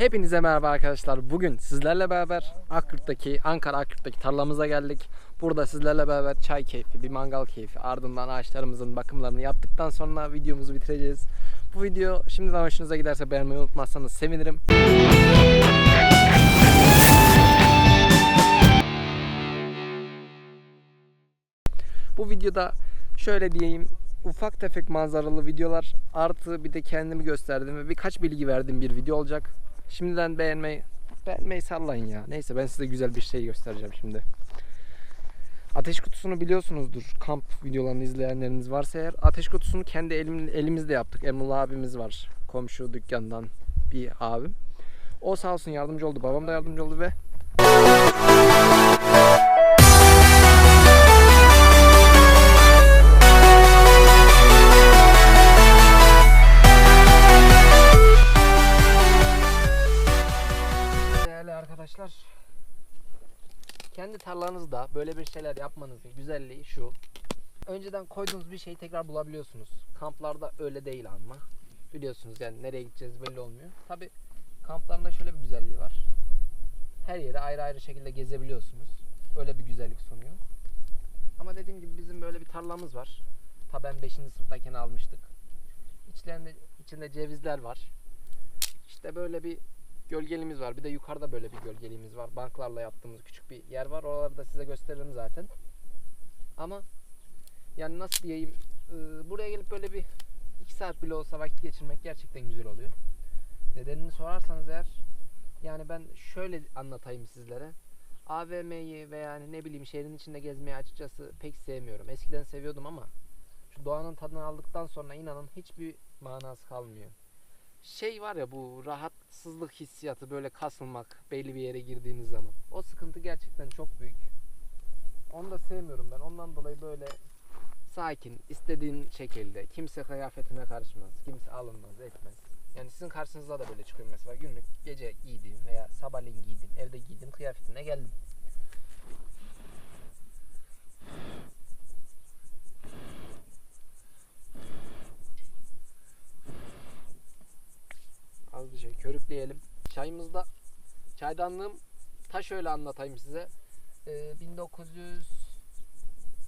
Hepinize merhaba arkadaşlar. Bugün sizlerle beraber Akkürt'teki, Ankara Akkürt'teki tarlamıza geldik. Burada sizlerle beraber çay keyfi, bir mangal keyfi, ardından ağaçlarımızın bakımlarını yaptıktan sonra videomuzu bitireceğiz. Bu video şimdiden hoşunuza giderse beğenmeyi unutmazsanız sevinirim. Bu videoda şöyle diyeyim ufak tefek manzaralı videolar artı bir de kendimi gösterdim ve birkaç bilgi verdiğim bir video olacak. Şimdiden beğenmeyi beğenmeyi sallayın ya. Neyse ben size güzel bir şey göstereceğim şimdi. Ateş kutusunu biliyorsunuzdur. Kamp videolarını izleyenleriniz varsa eğer ateş kutusunu kendi elim, elimizde yaptık. Emrullah abimiz var. Komşu dükkandan bir abim. O sağ olsun yardımcı oldu. Babam da yardımcı oldu ve tarlanızda böyle bir şeyler yapmanızın güzelliği şu. Önceden koyduğunuz bir şeyi tekrar bulabiliyorsunuz. Kamplarda öyle değil ama. Biliyorsunuz yani nereye gideceğiz belli olmuyor. Tabi kamplarında şöyle bir güzelliği var. Her yeri ayrı ayrı şekilde gezebiliyorsunuz. Öyle bir güzellik sunuyor. Ama dediğim gibi bizim böyle bir tarlamız var. Ta ben 5. sınıftayken almıştık. İçlerinde, içinde cevizler var. İşte böyle bir gölgeliğimiz var. Bir de yukarıda böyle bir gölgeliğimiz var. Banklarla yaptığımız küçük bir yer var. Oraları da size gösteririm zaten. Ama yani nasıl diyeyim e, buraya gelip böyle bir iki saat bile olsa vakit geçirmek gerçekten güzel oluyor. Nedenini sorarsanız eğer yani ben şöyle anlatayım sizlere. AVM'yi veya ne bileyim şehrin içinde gezmeyi açıkçası pek sevmiyorum. Eskiden seviyordum ama şu doğanın tadını aldıktan sonra inanın hiçbir manası kalmıyor şey var ya bu rahatsızlık hissiyatı böyle kasılmak belli bir yere girdiğiniz zaman. O sıkıntı gerçekten çok büyük. Onu da sevmiyorum ben. Ondan dolayı böyle sakin, istediğin şekilde. Kimse kıyafetine karışmaz. Kimse alınmaz, etmez. Yani sizin karşınıza da böyle çıkıyor mesela günlük gece giydiğim veya sabahleyin giydiğim, evde giydiğim kıyafetine geldim. Şey körükleyelim. Çayımızda çaydanlığım ta şöyle anlatayım size. Ee,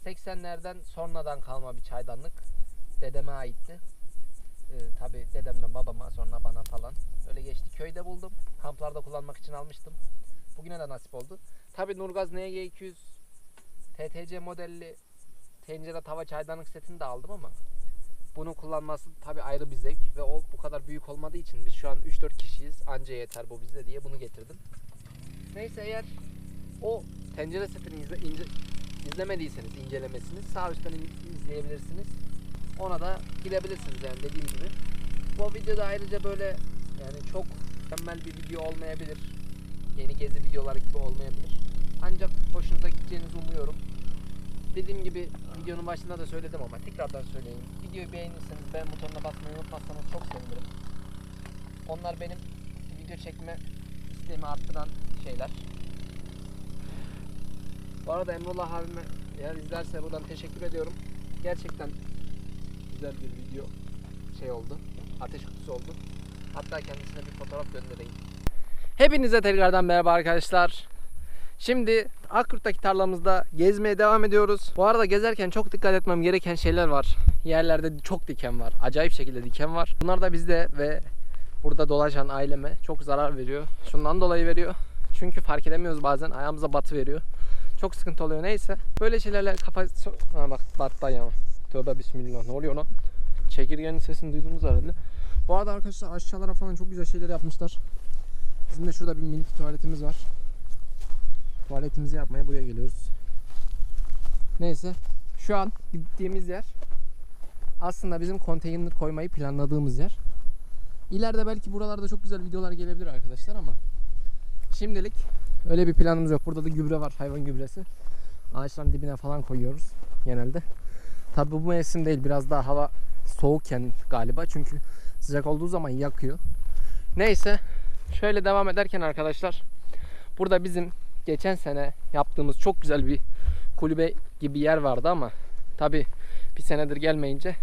1980'lerden sonradan kalma bir çaydanlık. Dedeme aitti. Ee, Tabi dedemden babama sonra bana falan. Öyle geçti. Köyde buldum. Kamplarda kullanmak için almıştım. Bugüne de nasip oldu. Tabi Nurgaz NG200 TTC modelli tencere tava çaydanlık setini de aldım ama bunu kullanması tabi ayrı bir zevk ve o bu kadar büyük olmadığı için biz şu an 3-4 kişiyiz anca yeter bu bize diye bunu getirdim. Neyse eğer o tencere setini izle, ince, izlemediyseniz incelemesini sağ üstten in- izleyebilirsiniz. Ona da gidebilirsiniz yani dediğim gibi. Bu videoda ayrıca böyle yani çok mükemmel bir video olmayabilir. Yeni gezi videoları gibi olmayabilir. Ancak hoşunuza gideceğinizi umuyorum. Dediğim gibi videonun başında da söyledim ama tekrardan söyleyeyim. Videoyu beğenirseniz beğen butonuna basmayı unutmazsanız çok sevinirim. Onlar benim video çekme isteğimi arttıran şeyler. Bu arada Emrullah abime eğer izlerse buradan teşekkür ediyorum. Gerçekten güzel bir video şey oldu. Ateş kutusu oldu. Hatta kendisine bir fotoğraf göndereyim. Hepinize tekrardan merhaba arkadaşlar. Şimdi Akkürt'teki tarlamızda gezmeye devam ediyoruz. Bu arada gezerken çok dikkat etmem gereken şeyler var. Yerlerde çok diken var. Acayip şekilde diken var. Bunlar da bizde ve burada dolaşan aileme çok zarar veriyor. Şundan dolayı veriyor. Çünkü fark edemiyoruz bazen ayağımıza batı veriyor. Çok sıkıntı oluyor neyse. Böyle şeylerle kafa... Ha bak battaniye ama. Tövbe bismillah ne oluyor lan? Çekirgenin sesini duydunuz herhalde. Bu arada arkadaşlar aşağılara falan çok güzel şeyler yapmışlar. Bizim de şurada bir minik tuvaletimiz var. Tuvaletimizi yapmaya buraya geliyoruz. Neyse. Şu an gittiğimiz yer aslında bizim konteyner koymayı planladığımız yer. İleride belki buralarda çok güzel videolar gelebilir arkadaşlar ama şimdilik öyle bir planımız yok. Burada da gübre var, hayvan gübresi. Ağaçların dibine falan koyuyoruz genelde. Tabi bu mevsim değil, biraz daha hava soğukken galiba çünkü sıcak olduğu zaman yakıyor. Neyse, şöyle devam ederken arkadaşlar burada bizim geçen sene yaptığımız çok güzel bir kulübe gibi yer vardı ama tabi bir senedir gelmeyince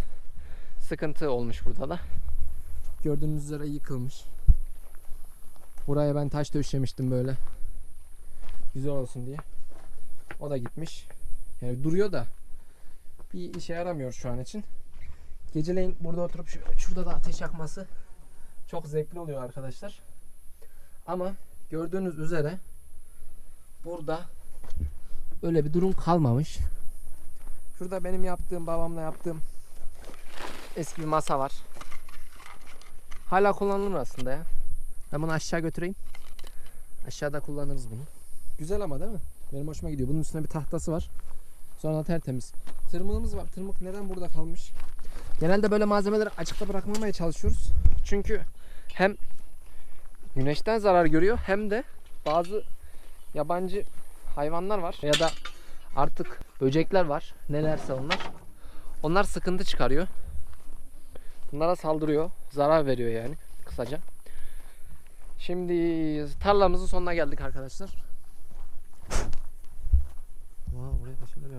sıkıntı olmuş burada da. Gördüğünüz üzere yıkılmış. Buraya ben taş döşemiştim böyle. Güzel olsun diye. O da gitmiş. Yani duruyor da bir işe yaramıyor şu an için. Geceleyin burada oturup şu- şurada da ateş yakması çok zevkli oluyor arkadaşlar. Ama gördüğünüz üzere burada öyle bir durum kalmamış. Şurada benim yaptığım, babamla yaptığım eski bir masa var. Hala kullanılır aslında ya. Ben bunu aşağı götüreyim. Aşağıda kullanırız bunu. Güzel ama değil mi? Benim hoşuma gidiyor. Bunun üstünde bir tahtası var. Sonra tertemiz. Tırmığımız var. Tırmık neden burada kalmış? Genelde böyle malzemeleri açıkta bırakmamaya çalışıyoruz. Çünkü hem güneşten zarar görüyor hem de bazı yabancı hayvanlar var ya da artık böcekler var. Nelerse onlar. Onlar sıkıntı çıkarıyor. Bunlara saldırıyor. Zarar veriyor yani kısaca. Şimdi tarlamızın sonuna geldik arkadaşlar. Wow, buraya da şeyler.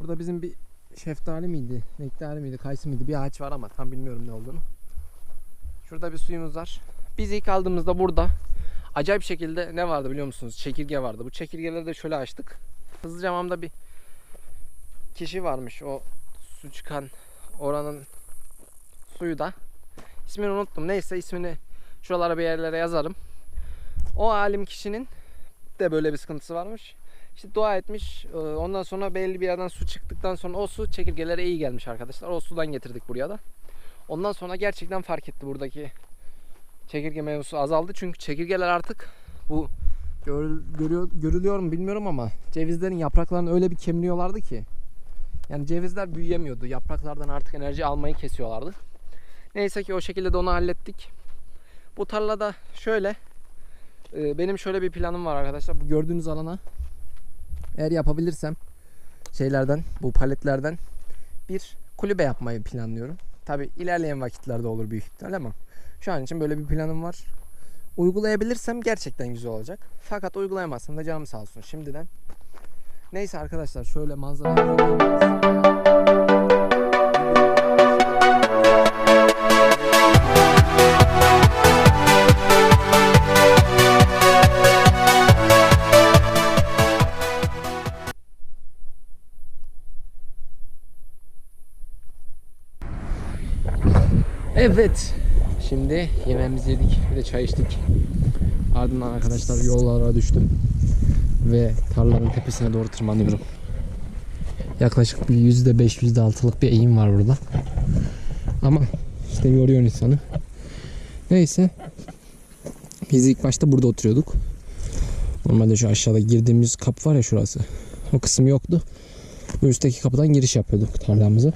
Burada bizim bir şeftali miydi, nektari miydi, kayısı mıydı bir ağaç var ama tam bilmiyorum ne olduğunu. Şurada bir suyumuz var. Biz ilk aldığımızda burada acayip şekilde ne vardı biliyor musunuz? Çekirge vardı. Bu çekirgeleri de şöyle açtık. Hızlıcamamda bir kişi varmış. O su çıkan oranın suyu da. İsmini unuttum. Neyse ismini şuralara bir yerlere yazarım. O alim kişinin de böyle bir sıkıntısı varmış. İşte dua etmiş. Ee, Ondan sonra belli bir yerden su çıktıktan sonra o su çekirgelere iyi gelmiş arkadaşlar. O sudan getirdik buraya da. Ondan sonra gerçekten fark etti buradaki çekirge mevzusu azaldı. Çünkü çekirgeler artık bu gör- görüyor, görülüyor mu bilmiyorum ama cevizlerin yapraklarını öyle bir kemiriyorlardı ki. Yani cevizler büyüyemiyordu. Yapraklardan artık enerji almayı kesiyorlardı. Neyse ki o şekilde de onu hallettik. Bu tarlada şöyle e, benim şöyle bir planım var arkadaşlar. Bu gördüğünüz alana eğer yapabilirsem şeylerden bu paletlerden bir kulübe yapmayı planlıyorum. Tabi ilerleyen vakitlerde olur büyük ihtimal ama şu an için böyle bir planım var. Uygulayabilirsem gerçekten güzel olacak. Fakat uygulayamazsam da canım sağ olsun şimdiden. Neyse arkadaşlar şöyle manzara Evet. Şimdi yemeğimizi yedik. Bir de çay içtik. Ardından arkadaşlar yollara düştüm. Ve tarlanın tepesine doğru tırmanıyorum. Yaklaşık bir %5 %6'lık bir eğim var burada. Ama işte yoruyor insanı. Neyse. Biz ilk başta burada oturuyorduk. Normalde şu aşağıda girdiğimiz kapı var ya şurası. O kısım yoktu. Üstteki kapıdan giriş yapıyorduk tarlamızı.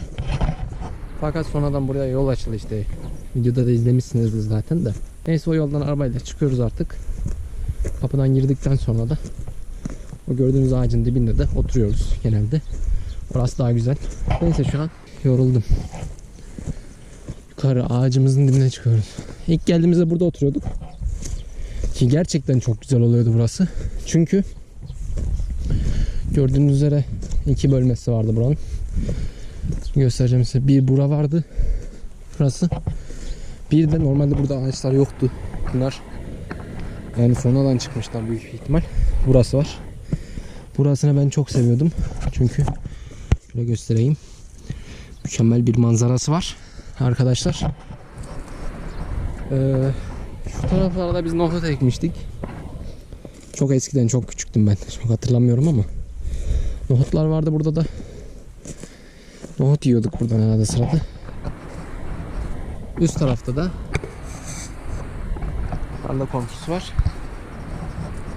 Fakat sonradan buraya yol açıldı işte. Videoda da izlemişsinizdir zaten de. Neyse o yoldan arabayla çıkıyoruz artık. Kapıdan girdikten sonra da o gördüğünüz ağacın dibinde de oturuyoruz genelde. Orası daha güzel. Neyse şu an yoruldum. Yukarı ağacımızın dibine çıkıyoruz. İlk geldiğimizde burada oturuyorduk. Ki gerçekten çok güzel oluyordu burası. Çünkü gördüğünüz üzere iki bölmesi vardı buranın göstereceğim size. Bir bura vardı. Burası. Bir de normalde burada ağaçlar yoktu. Bunlar yani sonradan çıkmışlar büyük ihtimal. Burası var. Burasını ben çok seviyordum. Çünkü şöyle göstereyim. Mükemmel bir manzarası var. Arkadaşlar. Ee, şu taraflarda biz nohut ekmiştik. Çok eskiden çok küçüktüm ben. Çok hatırlamıyorum ama. Nohutlar vardı burada da. Nohut yiyorduk buradan arada sırada. Üst tarafta da tarla komşusu var.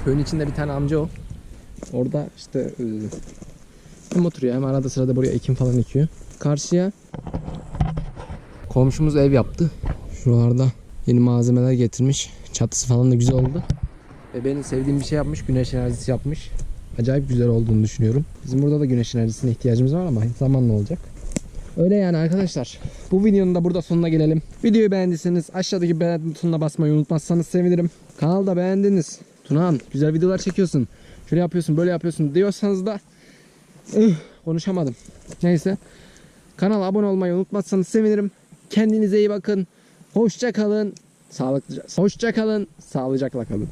Köyün içinde bir tane amca o. Orada işte e, hem oturuyor hem arada sırada buraya ekim falan ekiyor. Karşıya komşumuz ev yaptı. Şuralarda yeni malzemeler getirmiş. Çatısı falan da güzel oldu. Ve benim sevdiğim bir şey yapmış. Güneş enerjisi yapmış. Acayip güzel olduğunu düşünüyorum. Bizim burada da güneş enerjisine ihtiyacımız var ama zamanla olacak. Öyle yani arkadaşlar. Bu videonun da burada sonuna gelelim. Videoyu beğendiyseniz aşağıdaki beğen butonuna basmayı unutmazsanız sevinirim. Kanalda beğendiniz. Tunahan güzel videolar çekiyorsun. Şöyle yapıyorsun böyle yapıyorsun diyorsanız da ıh, konuşamadım. Neyse. Kanala abone olmayı unutmazsanız sevinirim. Kendinize iyi bakın. Hoşça kalın. Sağlıklı. Hoşça kalın. Sağlıcakla kalın.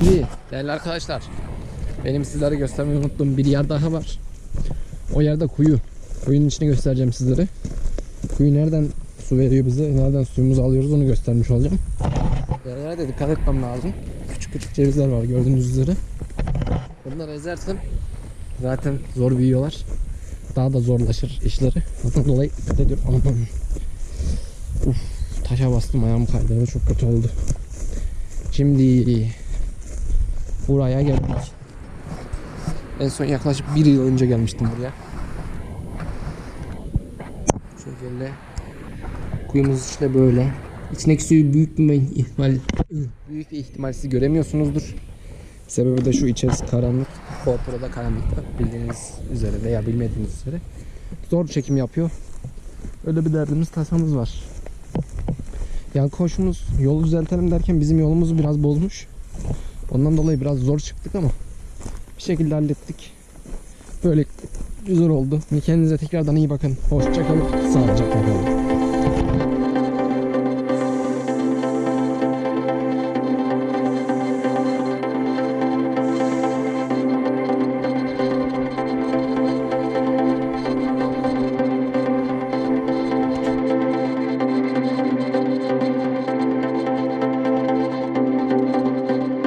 İyi değerli arkadaşlar. Benim sizlere göstermeyi unuttuğum bir yer daha var. O yerde kuyu. Kuyunun içini göstereceğim sizlere. Kuyu nereden su veriyor bize, nereden suyumuzu alıyoruz onu göstermiş olacağım. Yerlere de dikkat etmem lazım. Küçük küçük cevizler var gördüğünüz üzere. Bunları ezersem zaten zor büyüyorlar. Daha da zorlaşır işleri. Ondan dolayı dikkat ediyorum. Uf, taşa bastım ayağım kaydı. Çok kötü oldu. Şimdi buraya geldik. En son yaklaşık bir yıl önce gelmiştim buraya. Şöyle kuyumuz işte böyle. İçindeki suyu büyük bir ihtimal büyük bir ihtimal siz göremiyorsunuzdur. Sebebi de şu içerisi karanlık. GoPro da karanlıkta bildiğiniz üzere veya bilmediğiniz üzere. Zor çekim yapıyor. Öyle bir derdimiz tasamız var. Yani koşumuz yolu düzeltelim derken bizim yolumuzu biraz bozmuş. Ondan dolayı biraz zor çıktık ama bir şekilde hallettik. Böyle güzel oldu. Kendinize tekrardan iyi bakın. Hoşçakalın. Sağlıcakla kalın.